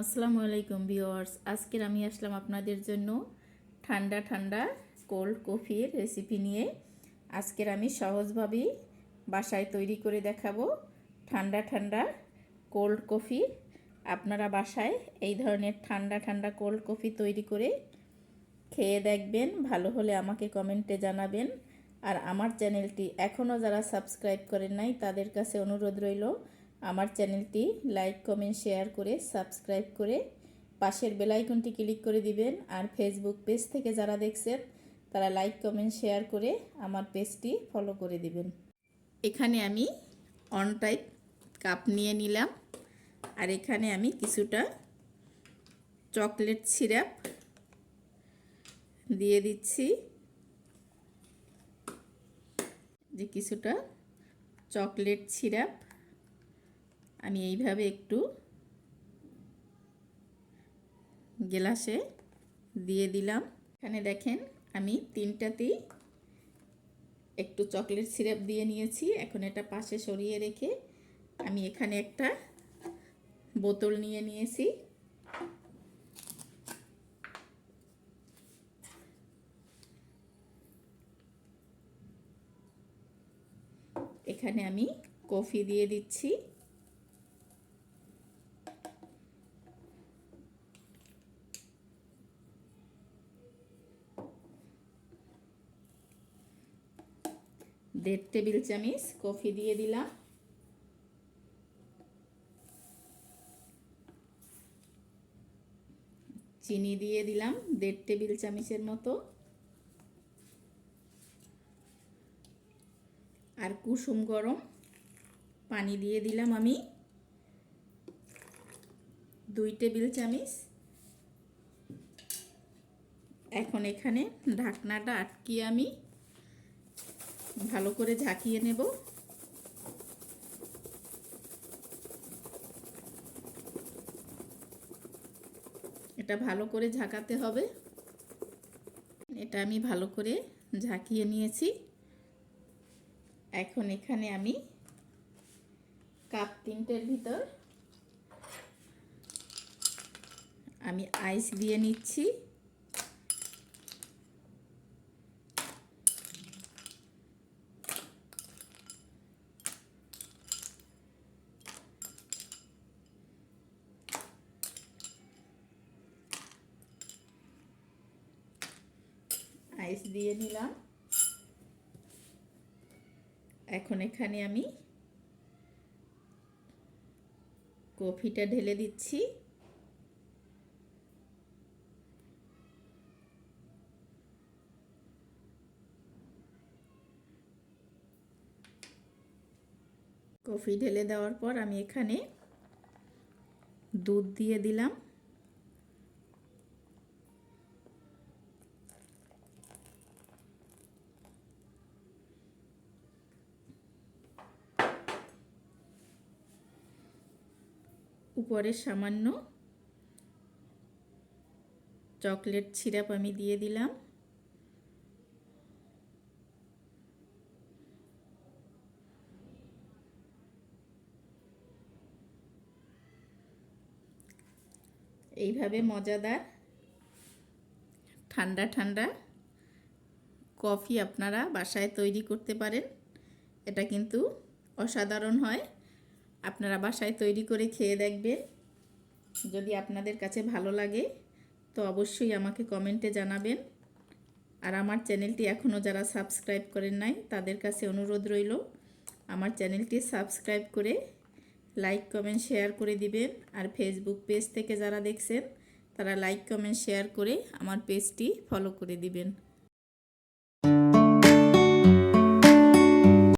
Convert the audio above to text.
আসসালামু আলাইকুম ভিওয়ার্স আজকের আমি আসলাম আপনাদের জন্য ঠান্ডা ঠান্ডা কোল্ড কফির রেসিপি নিয়ে। আজকের আমি সহজভাবেই বাসায় তৈরি করে দেখাবো ঠান্ডা ঠান্ডা কোল্ড কফি। আপনারা বাসায় এই ধরনের ঠান্ডা ঠান্ডা কোল্ড কফি তৈরি করে খেয়ে দেখবেন, ভালো হলে আমাকে কমেন্টে জানাবেন। আর আমার চ্যানেলটি এখনও যারা সাবস্ক্রাইব করেন নাই, তাদের কাছে অনুরোধ রইল আমার চ্যানেলটি লাইক, কমেন্ট, শেয়ার করে সাবস্ক্রাইব করে পাশের বেলাইকনটি ক্লিক করে দিবেন। আর ফেসবুক পেজ থেকে যারা দেখছেন, তারা লাইক, কমেন্ট, শেয়ার করে আমার পেজটি ফলো করে দিবেন। এখানে আমি অন টাইপ কাপ নিয়ে নিলাম। আর এখানে আমি কিছুটা চকলেট সিরাপ দিয়ে দিচ্ছি। যে কিছুটা চকলেট সিরাপ আমি এইভাবে একটু গ্লাসে দিয়ে দিলাম। এখানে দেখেন আমি তিনটাতেই একটু চকলেট সিরাপ দিয়ে নিয়েছি। এখন এটা পাশে সরিয়ে রেখে আমি এখানে একটা বোতল নিয়ে নিয়েছি। এখানে আমি কফি দিয়ে দিচ্ছি। দেড় টেবিল চামচ কফি দিয়ে দিলাম। চিনি দিয়ে দিলাম দেড় টেবিল চামচের মতো। আর কুসুম গরম পানি দিয়ে দিলাম আমি। দুই টেবিল চামচ। এখন এখানে ঢাকনাটা আটকিয়ে আমি ভালো করে ঝাঁকিয়ে নেব। এটা ভালো করে ঝাঁকাতে হবে। এটা আমি ভালো করে ঝাঁকিয়ে নিয়েছি। এখন এখানে আমি কাপ তিনটের ভিতর আমি আইস দিয়ে নিচ্ছি। আইস দিয়ে নিলাম। এখন এখানে আমি কফিটা ঢেলে দিচ্ছি। কফি ঢেলে দেওয়ার পর আমি এখানে দুধ দিয়ে দিলাম। উপরে সামান্য চকলেট সিরাপ আমি দিয়ে দিলাম। এইভাবে মজাদার, ঠান্ডা ঠান্ডা কফি আপনারা বাসায় তৈরি করতে পারেন। এটা কিন্তু অসাধারণ হয়। আপনারা বাসায় তৈরি করে খেয়ে দেখবেন। যদি আপনাদের কাছে ভালো লাগে, তো অবশ্যই আমাকে কমেন্টে জানাবেন। আর আমার চ্যানেলটি এখনও যারা সাবস্ক্রাইব করেন নাই, তাদের কাছে অনুরোধ রইল, আমার চ্যানেলটি সাবস্ক্রাইব করে লাইক, কমেন্ট, শেয়ার করে দিবেন। আর ফেসবুক পেজ থেকে যারা দেখছেন, তারা লাইক, কমেন্ট, শেয়ার করে আমার পেজটি ফলো করে দিবেন।